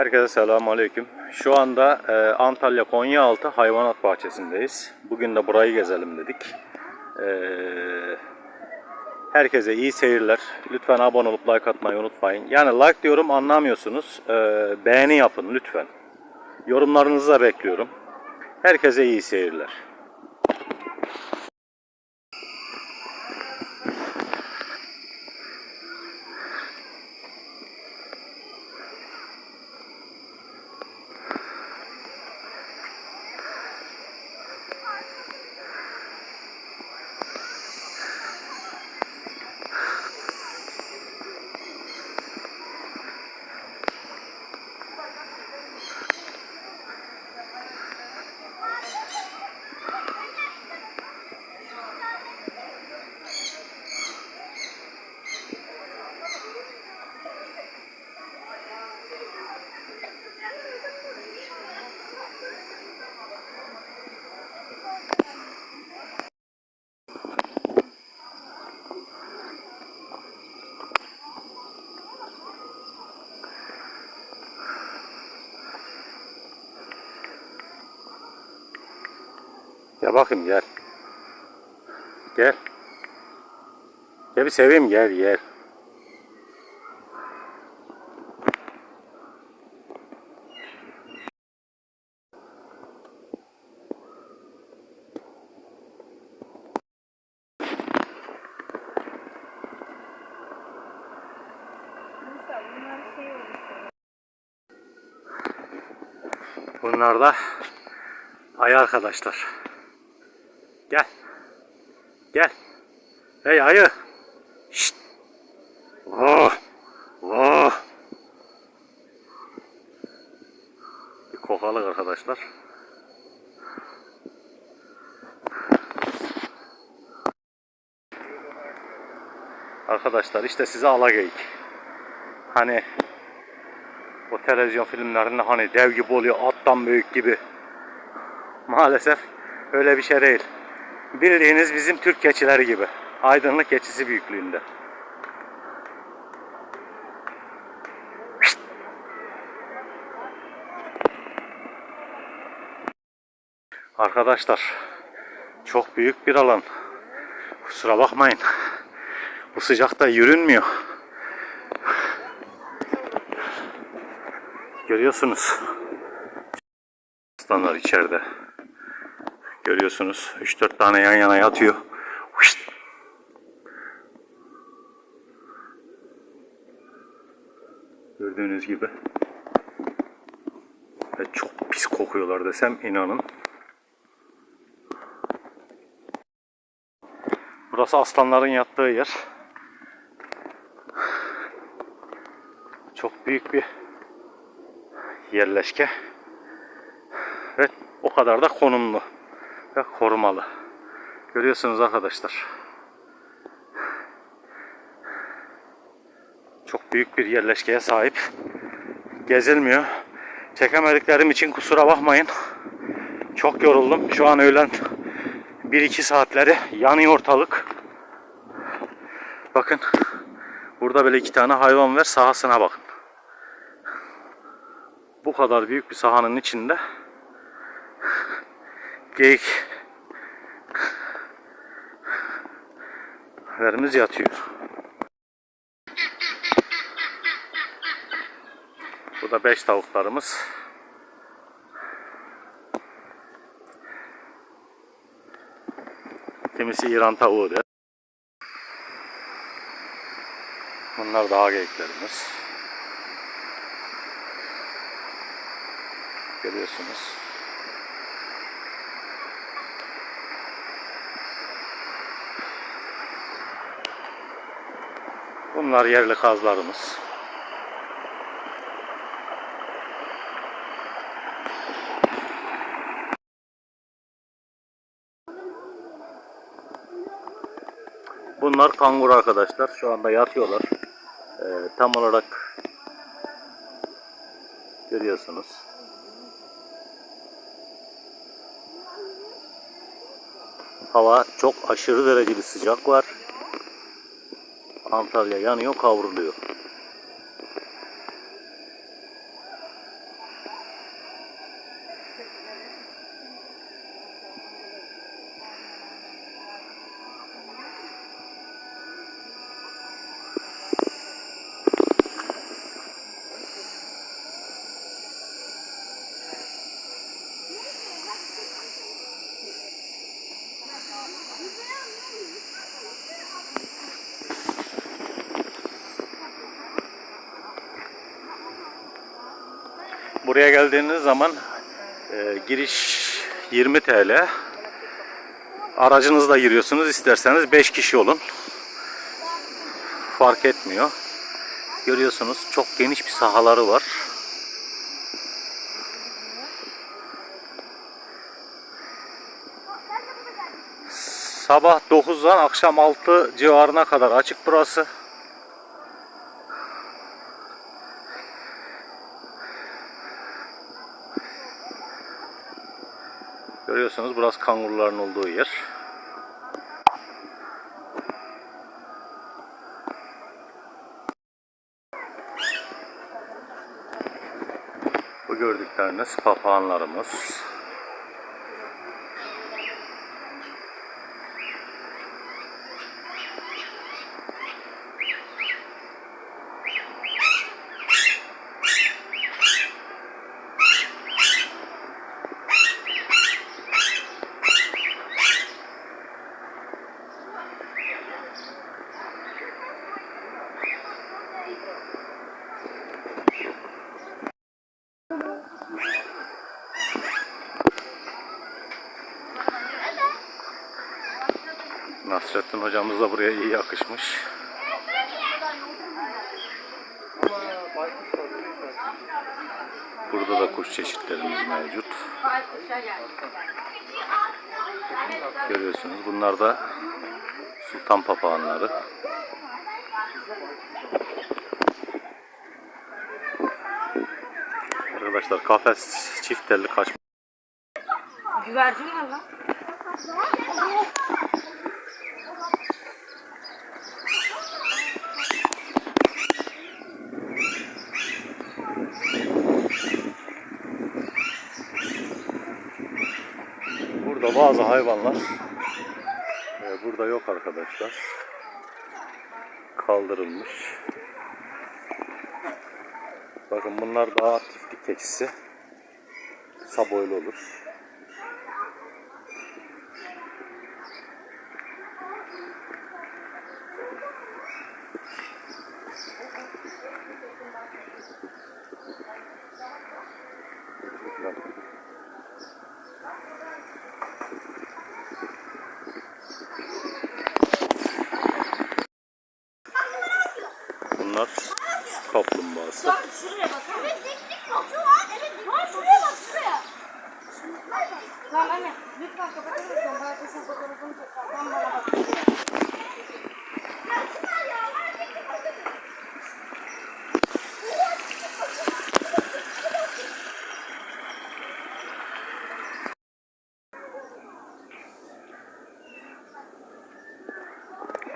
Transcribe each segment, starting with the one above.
Herkese selamun aleyküm. Şu anda e, Antalya Konyaaltı Hayvanat Bahçesi'ndeyiz. Bugün de burayı gezelim dedik. E, herkese iyi seyirler. Lütfen abone olup like atmayı unutmayın. Yani like diyorum anlamıyorsunuz. E, beğeni yapın lütfen. Yorumlarınızı da bekliyorum. Herkese iyi seyirler. Bakayım gel. Gel. Gel bir seveyim gel gel. Bunlar da ayı arkadaşlar. Gel. Gel. Hey ayı. Şşt. Oh. Oh. Bir kokalık arkadaşlar. Arkadaşlar işte size alageyik. Hani o televizyon filmlerinde hani dev gibi oluyor, attan büyük gibi. Maalesef öyle bir şey değil. Bildiğiniz bizim Türk keçileri gibi. Aydınlık keçisi büyüklüğünde. Arkadaşlar çok büyük bir alan. Kusura bakmayın. Bu sıcakta yürünmüyor. Görüyorsunuz. Aslanlar içeride. Görüyorsunuz 3-4 tane yan yana yatıyor. Huşt. Gördüğünüz gibi. Ve çok pis kokuyorlar desem inanın. Burası aslanların yattığı yer. Çok büyük bir yerleşke. Ve o kadar da konumlu ve korumalı. Görüyorsunuz arkadaşlar. Çok büyük bir yerleşkeye sahip. Gezilmiyor. Çekemediklerim için kusura bakmayın. Çok yoruldum. Şu an öğlen 1-2 saatleri yanıyor ortalık. Bakın. Burada böyle iki tane hayvan var. Sahasına bakın. Bu kadar büyük bir sahanın içinde geyik verimiz yatıyor. Bu da beş tavuklarımız. Kimisi İran tavuğu der. Bunlar daha geyiklerimiz. Görüyorsunuz. Bunlar yerli kazlarımız. Bunlar kanguru arkadaşlar. Şu anda yatıyorlar. Ee, tam olarak görüyorsunuz. Hava çok aşırı dereceli sıcak var. Antalya yanıyor, kavruluyor. Buraya geldiğiniz zaman e, giriş 20 TL. Aracınızla giriyorsunuz. İsterseniz 5 kişi olun. Fark etmiyor. Görüyorsunuz çok geniş bir sahaları var. Sabah 9'dan akşam 6 civarına kadar açık burası. Görüyorsunuz burası kanguruların olduğu yer. Bu gördükleriniz papağanlarımız. Nasrettin hocamız da buraya iyi yakışmış. Burada da kuş çeşitlerimiz mevcut. Görüyorsunuz bunlar da sultan papağanları. Arkadaşlar kafes çift telli kaç Güvercin var lan. Burada bazı hayvanlar e, burada yok arkadaşlar. Kaldırılmış. Bakın bunlar daha tiftik keçisi. Kısa boylu olur.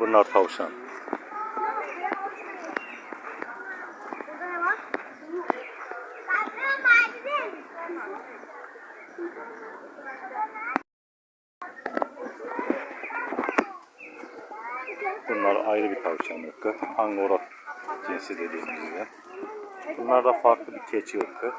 Bunlar tavşan. Bunlar ayrı bir tavşan ırkı. Angora cinsi dediğimiz gibi. Bunlar da farklı bir keçi ırkı.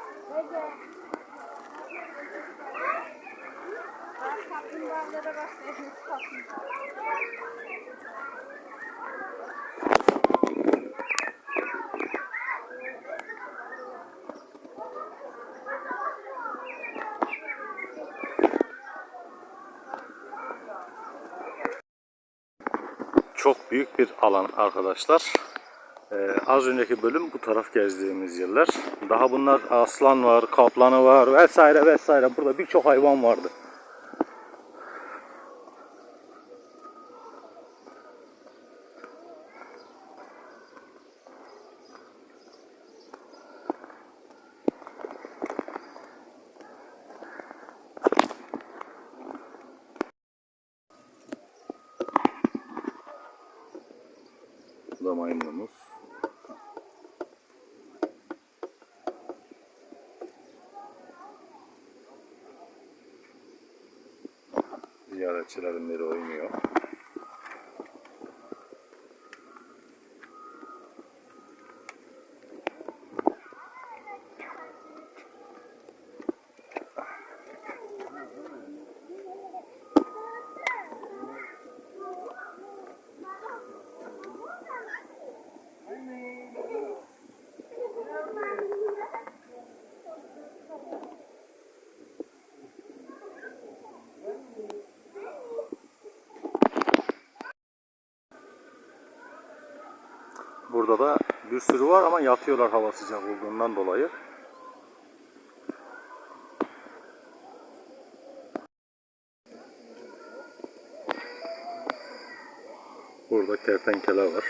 Çok büyük bir alan arkadaşlar. Ee, az önceki bölüm bu taraf gezdiğimiz yerler. Daha bunlar aslan var, kaplanı var vesaire vesaire. Burada birçok hayvan vardı. you. Burada da bir sürü var ama yatıyorlar hava sıcak olduğundan dolayı. Burada kertenkele var.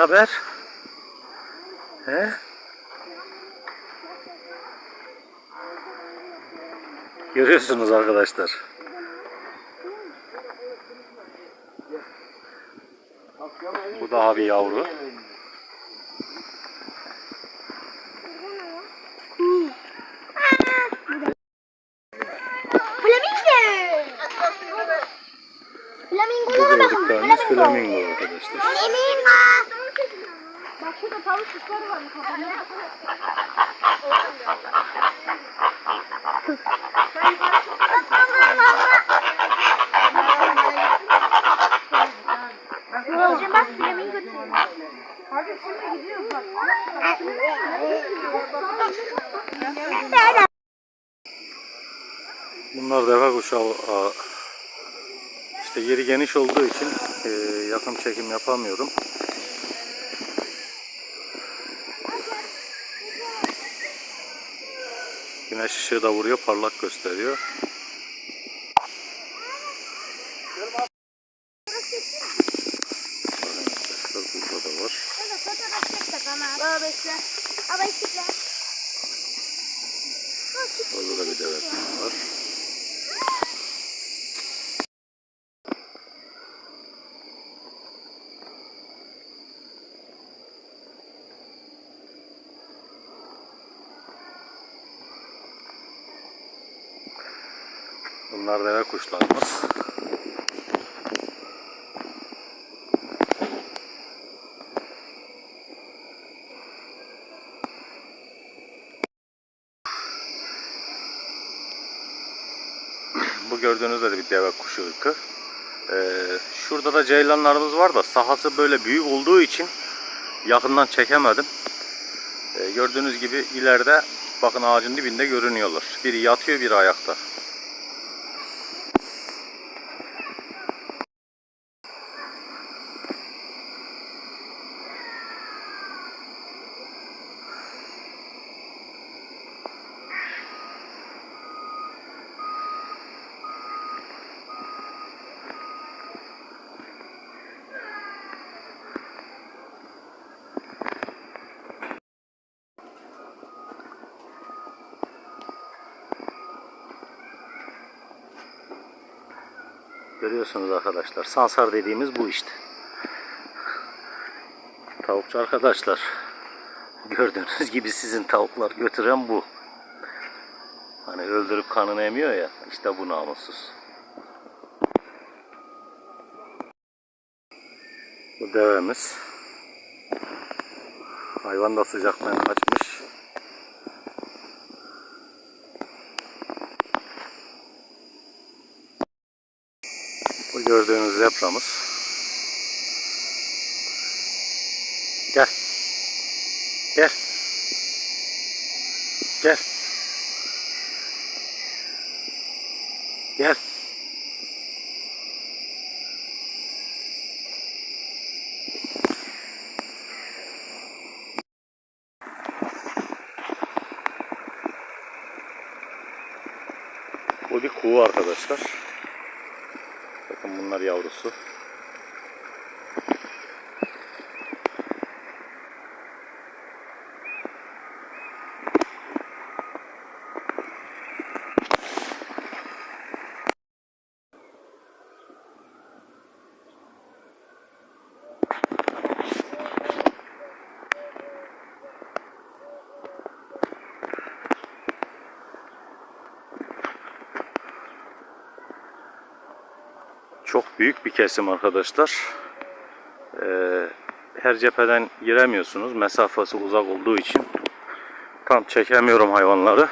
Haber? He? Görüyorsunuz arkadaşlar. Bu da abi yavru. Flamingo. Bu Flamingolara bakın. gördükleriniz flamingo arkadaşlar. Flamingo. Bak şurada tavuk kuşları var. Hocam bak flamingo Hadi şimdi gidiyoruz bak. Bunlar deve kuşağı. İşte yeri geniş olduğu için e, yakın çekim yapamıyorum. Güneş ışığı da vuruyor, parlak gösteriyor. Bakın arkadaşlar burada da var. Baba bekle. Baba bekle. Orada da bir deve kuşu var. Bunlar deve kuşlarımız. Bu gördüğünüz de bir deve kuşu ırkı. Ee, şurada da ceylanlarımız var da sahası böyle büyük olduğu için yakından çekemedim. Ee, gördüğünüz gibi ileride bakın ağacın dibinde görünüyorlar. Biri yatıyor biri ayakta. Görüyorsunuz arkadaşlar. Sansar dediğimiz bu işte. Tavukçu arkadaşlar. Gördüğünüz gibi sizin tavuklar götüren bu. Hani öldürüp kanını emiyor ya. işte bu namussuz. Bu devemiz. Hayvan da sıcaktan kaçmış. Bu gördüğünüz zebramız. Gel. Gel. Gel. Gel. Bu bir kuğu arkadaşlar. Bunlar yavrusu. Çok büyük bir kesim arkadaşlar. Ee, her cepheden giremiyorsunuz. Mesafesi uzak olduğu için tam çekemiyorum hayvanları.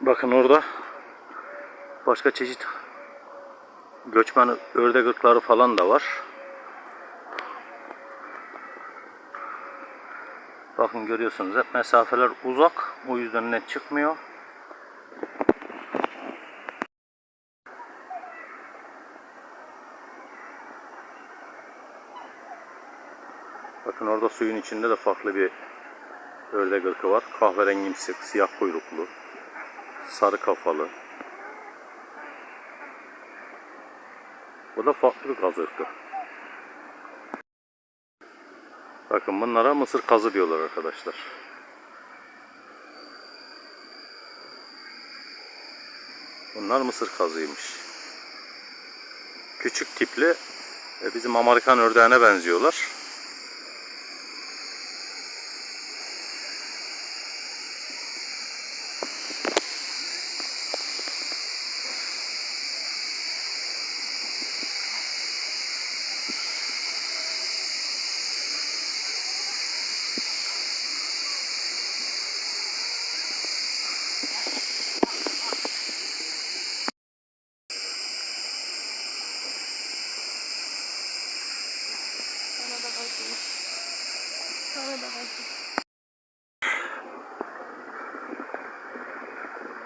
Bakın orada başka çeşit göçmen ördek ırkları falan da var. Bakın görüyorsunuz hep mesafeler uzak. O yüzden net çıkmıyor. Bakın orada suyun içinde de farklı bir ördek ırkı var. Kahverengimsi, siyah kuyruklu, sarı kafalı. Bu da farklı bir kaz ırkı. Bakın bunlara mısır kazı diyorlar arkadaşlar. Bunlar mısır kazıymış. Küçük tipli bizim Amerikan ördeğine benziyorlar.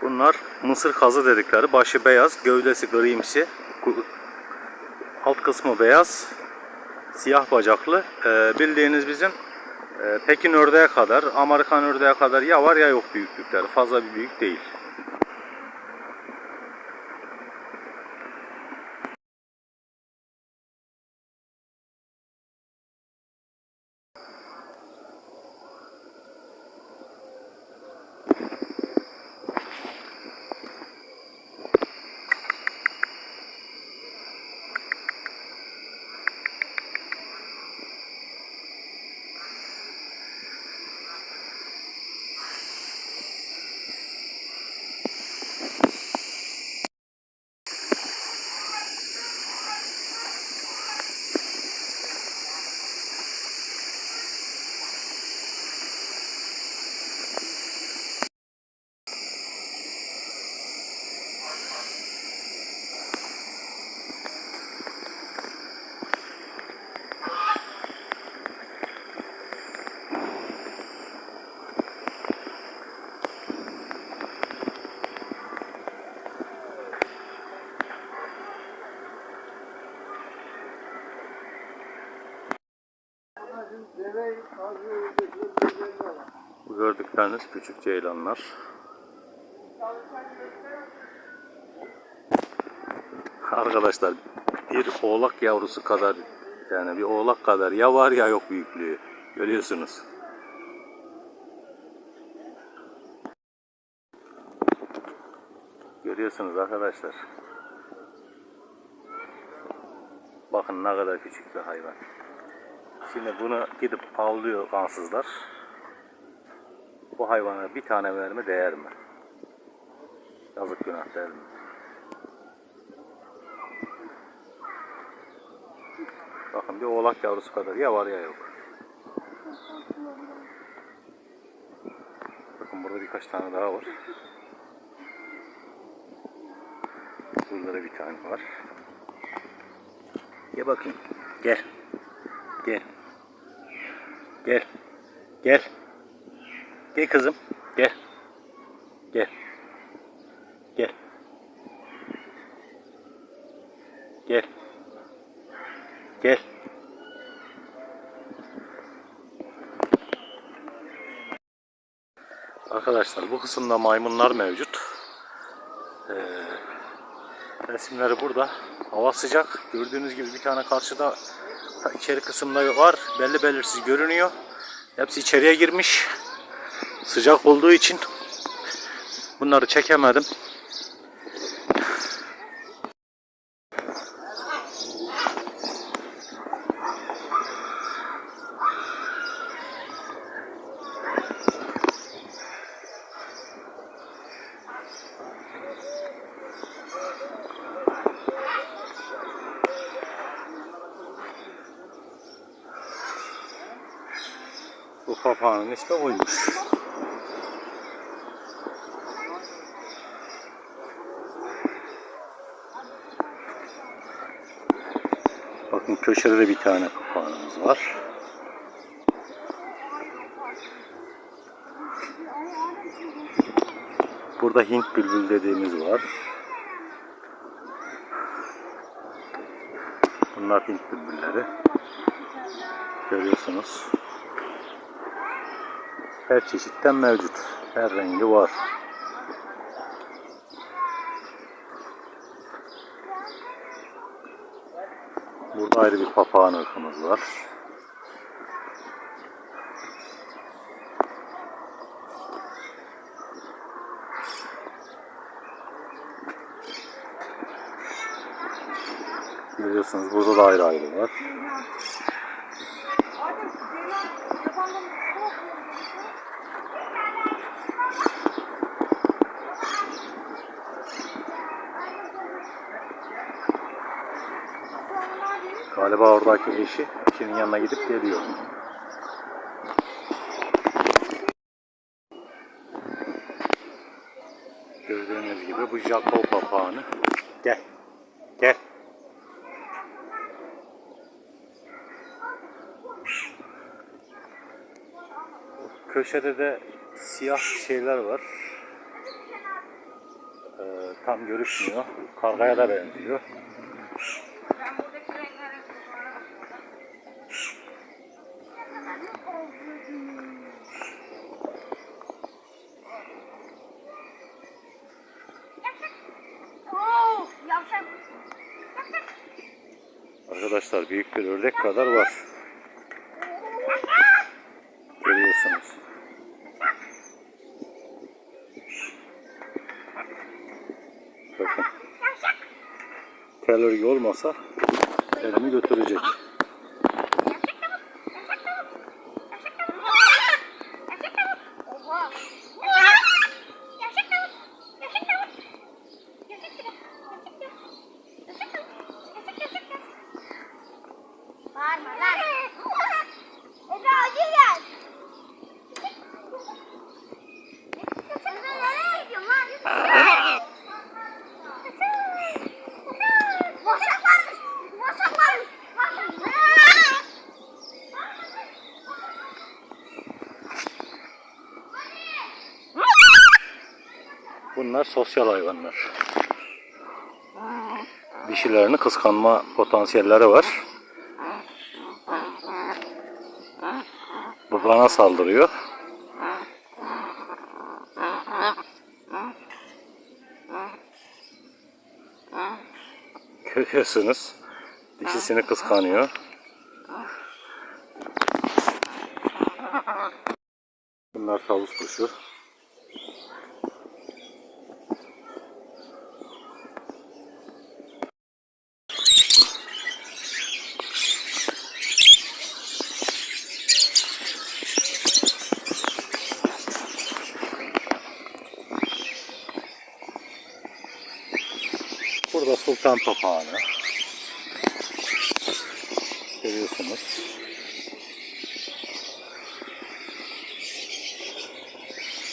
Bunlar mısır kazı dedikleri. Başı beyaz, gövdesi grimsi. Alt kısmı beyaz. Siyah bacaklı. Ee, bildiğiniz bizim e, Pekin ördeğe kadar, Amerikan ördeğe kadar ya var ya yok büyüklükleri. Fazla bir büyük değil. Gördükleriniz küçük ceylanlar. Arkadaşlar bir oğlak yavrusu kadar yani bir oğlak kadar ya var ya yok büyüklüğü. Görüyorsunuz. Görüyorsunuz arkadaşlar. Bakın ne kadar küçük bir hayvan. Şimdi bunu gidip avlıyor kansızlar. Bu hayvana bir tane verme değer mi? Yazık günah değil mi? Bakın bir oğlak yavrusu kadar ya var ya yok. Bakın burada birkaç tane daha var. Burada da bir tane var. Gel bakayım. Gel. Gel. Gel. Gel. Gel kızım. Gel. Gel. Gel. Gel. Gel. Arkadaşlar bu kısımda maymunlar mevcut. Ee, resimleri burada. Hava sıcak. Gördüğünüz gibi bir tane karşıda içeri kısımda var. Belli belirsiz görünüyor. Hepsi içeriye girmiş. Sıcak olduğu için bunları çekemedim. De bir tane papağanımız var. Burada Hint bülbül dediğimiz var. Bunlar Hint bülbülleri. Görüyorsunuz. Her çeşitten mevcut. Her rengi var. Ayrı bir papağan ırkımız var. Görüyorsunuz burada da ayrı ayrı var. Galiba oradaki eşi eşinin yanına gidip geliyor. Gördüğünüz gibi bu Jaco papağanı. Gel. Gel. Köşede de siyah şeyler var. Ee, tam görüşmüyor. Kargaya da benziyor. Arkadaşlar büyük bir ördek kadar var. Görüyorsunuz. Bakın. Tel örgü olmasa elimi götürecek. Bunlar sosyal hayvanlar. Dişilerini kıskanma potansiyelleri var. Bu bana saldırıyor. Görüyorsunuz. Dişisini kıskanıyor. Bunlar tavus kuşu. Burada sultan papağanı. Görüyorsunuz.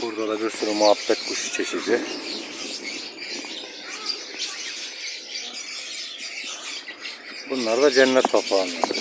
Burada da bir sürü muhabbet kuşu çeşidi. Bunlar da cennet papağanları.